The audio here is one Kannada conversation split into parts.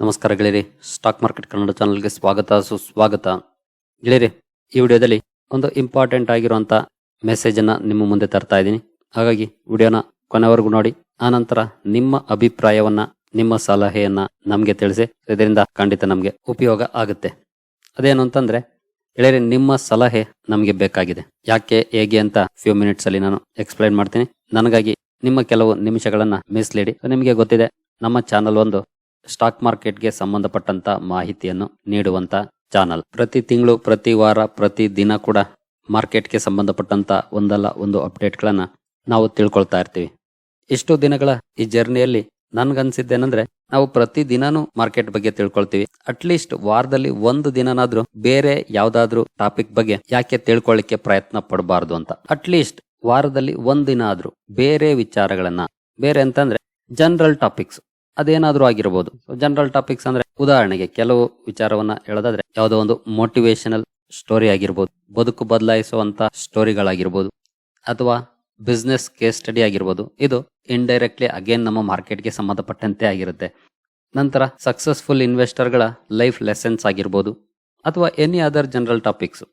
ನಮಸ್ಕಾರ ಗೆಳೆಯರಿ. ಸ್ಟಾಕ್ ಮಾರ್ಕೆಟ್ ಕನ್ನಡ ಚಾನಲ್ಗೆ ಸ್ವಾಗತ, ಸುಸ್ವಾಗತ. ಗೆಳೆಯರಿ, ಈ ವಿಡಿಯೋದಲ್ಲಿ ಒಂದು ಇಂಪಾರ್ಟೆಂಟ್ ಆಗಿರುವಂತ ಮೆಸೇಜ್ ಅನ್ನ ನಿಮ್ಮ ಮುಂದೆ ತರ್ತಾ ಇದ್ದೀನಿ. ಹಾಗಾಗಿ ವಿಡಿಯೋನ ಕೊನೆವರೆಗೂ ನೋಡಿ, ಆನಂತರ ನಿಮ್ಮ ಅಭಿಪ್ರಾಯವನ್ನ, ನಿಮ್ಮ ಸಲಹೆಯನ್ನ ನಮಗೆ ತಿಳಿಸಿ. ಇದರಿಂದ ಖಂಡಿತ ನಮಗೆ ಉಪಯೋಗ ಆಗುತ್ತೆ. ಅದೇನು ಅಂತಂದ್ರೆ, ಗೆಳೆಯರಿ, ನಿಮ್ಮ ಸಲಹೆ ನಮಗೆ ಬೇಕಾಗಿದೆ. ಯಾಕೆ, ಹೇಗೆ ಅಂತ ಫ್ಯೂ ಮಿನಿಟ್ಸ್ ಅಲ್ಲಿ ನಾನು ಎಕ್ಸ್ಪ್ಲೈನ್ ಮಾಡ್ತೀನಿ. ನನಗಾಗಿ ನಿಮ್ಮ ಕೆಲವು ನಿಮಿಷಗಳನ್ನ ಮೀಸಲಿಡಿ ನಿಮಗೆ ಗೊತ್ತಿದೆ, ನಮ್ಮ ಚಾನಲ್ ಒಂದು ಸ್ಟಾಕ್ ಮಾರ್ಕೆಟ್ಗೆ ಸಂಬಂಧಪಟ್ಟಂತ ಮಾಹಿತಿಯನ್ನು ನೀಡುವಂತ ಚಾನಲ್. ಪ್ರತಿ ತಿಂಗಳು, ಪ್ರತಿ ವಾರ, ಪ್ರತಿ ದಿನ ಕೂಡ ಮಾರ್ಕೆಟ್ಗೆ ಸಂಬಂಧಪಟ್ಟಂತ ಒಂದಲ್ಲ ಒಂದು ಅಪ್ಡೇಟ್ಗಳನ್ನ ನಾವು ತಿಳ್ಕೊಳ್ತಾ ಇರ್ತೀವಿ. ಇಷ್ಟು ದಿನಗಳ ಈ ಜರ್ನಿಯಲ್ಲಿ ನನ್ಗನ್ಸಿದ್ದೇನೆಂದ್ರೆ, ನಾವು ಪ್ರತಿ ದಿನಾನು ಮಾರ್ಕೆಟ್ ಬಗ್ಗೆ ತಿಳ್ಕೊಳ್ತೀವಿ. ಅಟ್ಲೀಸ್ಟ್ ವಾರದಲ್ಲಿ ಒಂದು ದಿನನಾದ್ರೂ ಬೇರೆ ಯಾವ್ದಾದ್ರು ಟಾಪಿಕ್ ಬಗ್ಗೆ ಯಾಕೆ ತಿಳ್ಕೊಳ್ಳಿಕ್ಕೆ ಪ್ರಯತ್ನ ಪಡಬಾರ್ದು ಅಂತ. ಅಟ್ಲೀಸ್ಟ್ ವಾರದಲ್ಲಿ ಒಂದ್ ದಿನ ಆದ್ರೂ ಬೇರೆ ವಿಚಾರಗಳನ್ನ, ಬೇರೆ ಅಂತಂದ್ರೆ ಜನರಲ್ ಟಾಪಿಕ್ಸ್ ಅದೇನಾದ್ರೂ ಆಗಿರ್ಬೋದು. ಜನರಲ್ ಟಾಪಿಕ್ಸ್ ಅಂದ್ರೆ ಉದಾಹರಣೆಗೆ ಕೆಲವು ವಿಚಾರವನ್ನ ಹೇಳೋದಾದ್ರೆ, ಯಾವುದೋ ಒಂದು ಮೋಟಿವೇಶನಲ್ ಸ್ಟೋರಿ ಆಗಿರ್ಬೋದು, ಬದುಕು ಬದಲಾಯಿಸುವಂತ ಸ್ಟೋರಿಗಳಾಗಿರ್ಬೋದು ಅಥವಾ ಬಿಸ್ನೆಸ್ ಕೇಸ್ ಸ್ಟಡಿ ಆಗಿರ್ಬೋದು. ಇದು ಇಂಡೈರೆಕ್ಟ್ಲಿ ಅಗೇನ್ ನಮ್ಮ ಮಾರ್ಕೆಟ್ಗೆ ಸಂಬಂಧಪಟ್ಟಂತೆ ಆಗಿರುತ್ತೆ. ನಂತರ ಸಕ್ಸಸ್ಫುಲ್ ಇನ್ವೆಸ್ಟರ್ಗಳ ಲೈಫ್ ಲೆಸನ್ಸ್ ಆಗಿರ್ಬೋದು, ಅಥವಾ ಎನಿ ಅದರ್ ಜನರಲ್ ಟಾಪಿಕ್ಸ್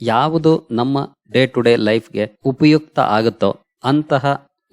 ಯಾವುದು ನಮ್ಮ ಡೇ ಟು ಡೇ ಲೈಫ್ಗೆ ಉಪಯುಕ್ತ ಆಗುತ್ತೋ, ಅಂತಹ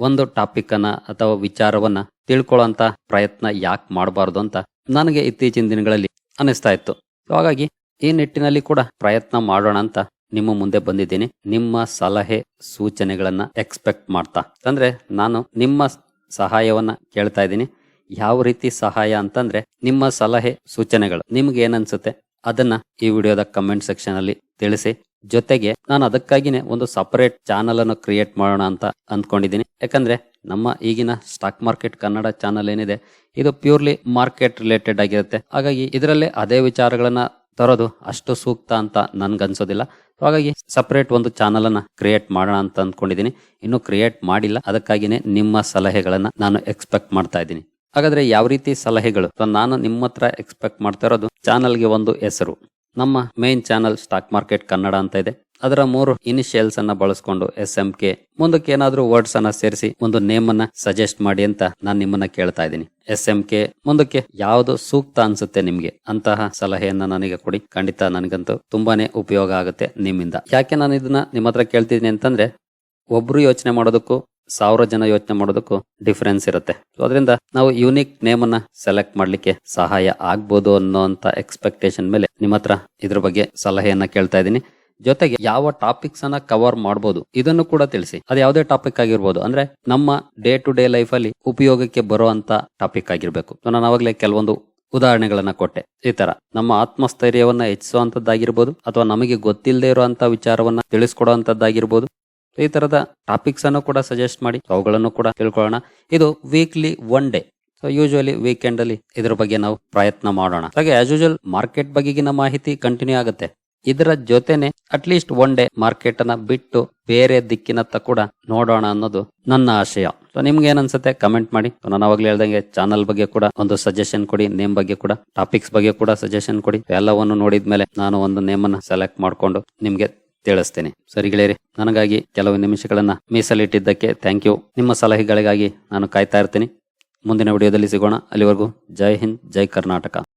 ಒಂದು ಟಾಪಿಕ್ ಅನ್ನ ಅಥವಾ ವಿಚಾರವನ್ನ ತಿಳ್ಕೊಳ್ಳೋಂತ ಪ್ರಯತ್ನ ಯಾಕೆ ಮಾಡಬಾರ್ದು ಅಂತ ನನಗೆ ಇತ್ತೀಚಿನ ದಿನಗಳಲ್ಲಿ ಅನಿಸ್ತಾ ಇತ್ತು ಹಾಗಾಗಿ ಈ ನಿಟ್ಟಿನಲ್ಲಿ ಕೂಡ ಪ್ರಯತ್ನ ಮಾಡೋಣ ಅಂತ ನಿಮ್ಮ ಮುಂದೆ ಬಂದಿದ್ದೀನಿ. ನಿಮ್ಮ ಸಲಹೆ ಸೂಚನೆಗಳನ್ನ ಎಕ್ಸ್ಪೆಕ್ಟ್ ಮಾಡ್ತಾ. ಅಂದ್ರೆ ನಾನು ನಿಮ್ಮ ಸಹಾಯವನ್ನ ಕೇಳ್ತಾ ಇದ್ದೀನಿ. ಯಾವ ರೀತಿ ಸಹಾಯ ಅಂತಂದ್ರೆ ನಿಮ್ಮ ಸಲಹೆ ಸೂಚನೆಗಳು. ನಿಮ್ಗೆ ಏನನ್ಸುತ್ತೆ ಅದನ್ನ ಈ ವಿಡಿಯೋದ ಕಮೆಂಟ್ ಸೆಕ್ಷನ್ ಅಲ್ಲಿ ತಿಳಿಸಿ. ಜೊತೆಗೆ ನಾನು ಅದಕ್ಕಾಗಿನೇ ಒಂದು ಸಪರೇಟ್ ಚಾನಲ್ ಅನ್ನು ಕ್ರಿಯೇಟ್ ಮಾಡೋಣ ಅಂತ ಅಂದ್ಕೊಂಡಿದ್ದೀನಿ. ಯಾಕಂದ್ರೆ ನಮ್ಮ ಈಗಿನ ಸ್ಟಾಕ್ ಮಾರ್ಕೆಟ್ ಕನ್ನಡ ಚಾನಲ್ ಏನಿದೆ, ಇದು ಪ್ಯೂರ್ಲಿ ಮಾರ್ಕೆಟ್ ರಿಲೇಟೆಡ್ ಆಗಿರುತ್ತೆ. ಹಾಗಾಗಿ ಇದರಲ್ಲೇ ಅದೇ ವಿಚಾರಗಳನ್ನ ತರೋದು ಅಷ್ಟು ಸೂಕ್ತ ಅಂತ ನನ್ಗನ್ಸೋದಿಲ್ಲ. ಹಾಗಾಗಿ ಸಪರೇಟ್ ಒಂದು ಚಾನಲ್ ಅನ್ನ ಕ್ರಿಯೇಟ್ ಮಾಡೋಣ ಅಂತ ಅಂದ್ಕೊಂಡಿದ್ದೀನಿ. ಇನ್ನು ಕ್ರಿಯೇಟ್ ಮಾಡಿಲ್ಲ, ಅದಕ್ಕಾಗಿನೇ ನಿಮ್ಮ ಸಲಹೆಗಳನ್ನ ನಾನು ಎಕ್ಸ್ಪೆಕ್ಟ್ ಮಾಡ್ತಾ ಇದ್ದೀನಿ. ಹಾಗಾದ್ರೆ ಯಾವ ರೀತಿ ಸಲಹೆಗಳು? ನಾನು ನಿಮ್ಮ ಹತ್ರ ಎಕ್ಸ್ಪೆಕ್ಟ್ ಮಾಡ್ತಾ ಇರೋದು ಚಾನಲ್ಗೆ ಒಂದು ಹೆಸರು. ನಮ್ಮ main channel stock market Kannada ಅಂತ ಇದೆ. ಅದರ ಮೂರು ಇನಿಷಿಯಲ್ಸ್ ಅನ್ನ ಬಳಸ್ಕೊಂಡು ಎಸ್ ಎಂ ಕೆ ಮುಂದಕ್ಕೆ ಏನಾದ್ರೂ ವರ್ಡ್ಸ್ ಅನ್ನ ಸೇರಿಸಿ ಒಂದು ನೇಮ್ ಅನ್ನ ಸಜೆಸ್ಟ್ ಮಾಡಿ ಅಂತ ನಾನು ನಿಮ್ಮನ್ನ ಕೇಳ್ತಾ ಇದ್ದೀನಿ. ಎಸ್ ಎಂ ಕೆ ಮುಂದಕ್ಕೆ ಯಾವುದು ಸೂಕ್ತ ಅನ್ಸುತ್ತೆ ನಿಮ್ಗೆ? ಅಂತಹ ಸಲಹೆಯನ್ನ ನನಗೆ ಕೊಡಿ. ಖಂಡಿತ ನನಗಂತೂ ತುಂಬಾನೇ ಉಪಯೋಗ ಆಗುತ್ತೆ ನಿಮ್ಮಿಂದ. ಯಾಕೆ ನಾನು ಇದನ್ನ ನಿಮ್ಮ ಹತ್ರ ಕೇಳ್ತಿದ್ದೀನಿ ಅಂತಂದ್ರೆ, ಒಬ್ರು ಯೋಚನೆ ಮಾಡೋದಕ್ಕೂ ಸಾವಿರ ಜನ ಯೋಚನೆ ಮಾಡೋದಕ್ಕೂ ಡಿಫರೆನ್ಸ್ ಇರುತ್ತೆ. ಅದರಿಂದ ನಾವು ಯೂನಿಕ್ ನೇಮ್ ಅನ್ನ ಸೆಲೆಕ್ಟ್ ಮಾಡ್ಲಿಕ್ಕೆ ಸಹಾಯ ಆಗ್ಬೋದು ಅನ್ನೋಂತ ಎಕ್ಸ್ಪೆಕ್ಟೇಷನ್ ಮೇಲೆ ನಿಮ್ಮ ಹತ್ರ ಇದ್ರ ಬಗ್ಗೆ ಸಲಹೆಯನ್ನ ಕೇಳ್ತಾ ಇದ್ದೀನಿ. ಜೊತೆಗೆ ಯಾವ ಟಾಪಿಕ್ಸ್ ಅನ್ನ ಕವರ್ ಮಾಡಬಹುದು ಇದನ್ನು ಕೂಡ ತಿಳಿಸಿ. ಅದು ಯಾವುದೇ ಟಾಪಿಕ್ ಆಗಿರ್ಬೋದು. ಅಂದ್ರೆ ನಮ್ಮ ಡೇ ಟು ಡೇ ಲೈಫ್ ಅಲ್ಲಿ ಉಪಯೋಗಕ್ಕೆ ಬರುವಂತ ಟಾಪಿಕ್ ಆಗಿರ್ಬೇಕು. ನಾನು ಅವಾಗಲೇ ಕೆಲವೊಂದು ಉದಾಹರಣೆಗಳನ್ನ ಕೊಟ್ಟೆ. ಈ ತರ ನಮ್ಮ ಆತ್ಮಸ್ಥೈರ್ಯವನ್ನ ಹೆಚ್ಚಿಸುವಂತದ್ದಾಗಿರ್ಬೋದು ಅಥವಾ ನಮಗೆ ಗೊತ್ತಿಲ್ಲದೆ ಇರುವಂತ ವಿಚಾರವನ್ನ ತಿಳಿಸ್ಕೊಡುವಂತದ್ದಾಗಿರ್ಬೋದು ಈ ತರದ ಟಾಪಿಕ್ಸ್ ಅನ್ನು ಕೂಡ ಸಜೆಸ್ಟ್ ಮಾಡಿ, ಅವುಗಳನ್ನು ಕೂಡ ತಿಳ್ಕೊಳ್ಳೋಣ. ಇದು weekly one day so usually weekend ಅಲ್ಲಿ ಇದ್ರ ಬಗ್ಗೆ ನಾವು ಪ್ರಯತ್ನ ಮಾಡೋಣ. ಹಾಗೆ ಆಸ್ ಯೂಶುವಲ್ ಮಾರ್ಕೆಟ್ ಬಗೆಗಿನ ಮಾಹಿತಿ ಕಂಟಿನ್ಯೂ ಆಗುತ್ತೆ. ಇದರ ಜೊತೆನೆ ಅಟ್ಲೀಸ್ಟ್ ಒನ್ ಡೇ ಮಾರ್ಕೆಟ್ ಅನ್ನ ಬಿಟ್ಟು ಬೇರೆ ದಿಕ್ಕಿನತ್ತ ಕೂಡ ನೋಡೋಣ ಅನ್ನೋದು ನನ್ನ ಆಶಯ. ಸೊ ನಿಮ್ಗೆ ಅನ್ಸುತ್ತೆ ಕಮೆಂಟ್ ಮಾಡಿ. ನಾನು ಅವಾಗ್ಲೇ ಹೇಳ್ದಂಗೆ ಚಾನಲ್ ಬಗ್ಗೆ ಕೂಡ ಒಂದು ಸಜೆಷನ್ ಕೊಡಿ ನೇಮ್ ಬಗ್ಗೆ ಕೂಡ ಟಾಪಿಕ್ಸ್ ಬಗ್ಗೆ ಕೂಡ ಸಜೆಷನ್ ಕೊಡಿ. ಎಲ್ಲವನ್ನು ನೋಡಿದ್ಮೇಲೆ ನಾನು ಒಂದು ನೇಮ್ ಅನ್ನ ಸೆಲೆಕ್ಟ್ ಮಾಡ್ಕೊಂಡು ನಿಮ್ಗೆ ತಿಳಿಸ್ತೇನೆ. ಸರಿ ಗೆಳೆಯರಿ, ನನಗಾಗಿ ಕೆಲವು ನಿಮಿಷಗಳನ್ನು ಮೀಸಲಿಟ್ಟಿದ್ದಕ್ಕೆ ಥ್ಯಾಂಕ್ ಯು ನಿಮ್ಮ ಸಲಹೆಗಳಿಗಾಗಿ ನಾನು ಕಾಯ್ತಾ ಇರ್ತೀನಿ. ಮುಂದಿನ ವಿಡಿಯೋದಲ್ಲಿ ಸಿಗೋಣ. ಅಲ್ಲಿವರೆಗೂ ಜೈ ಹಿಂದ್, ಜೈ ಕರ್ನಾಟಕ.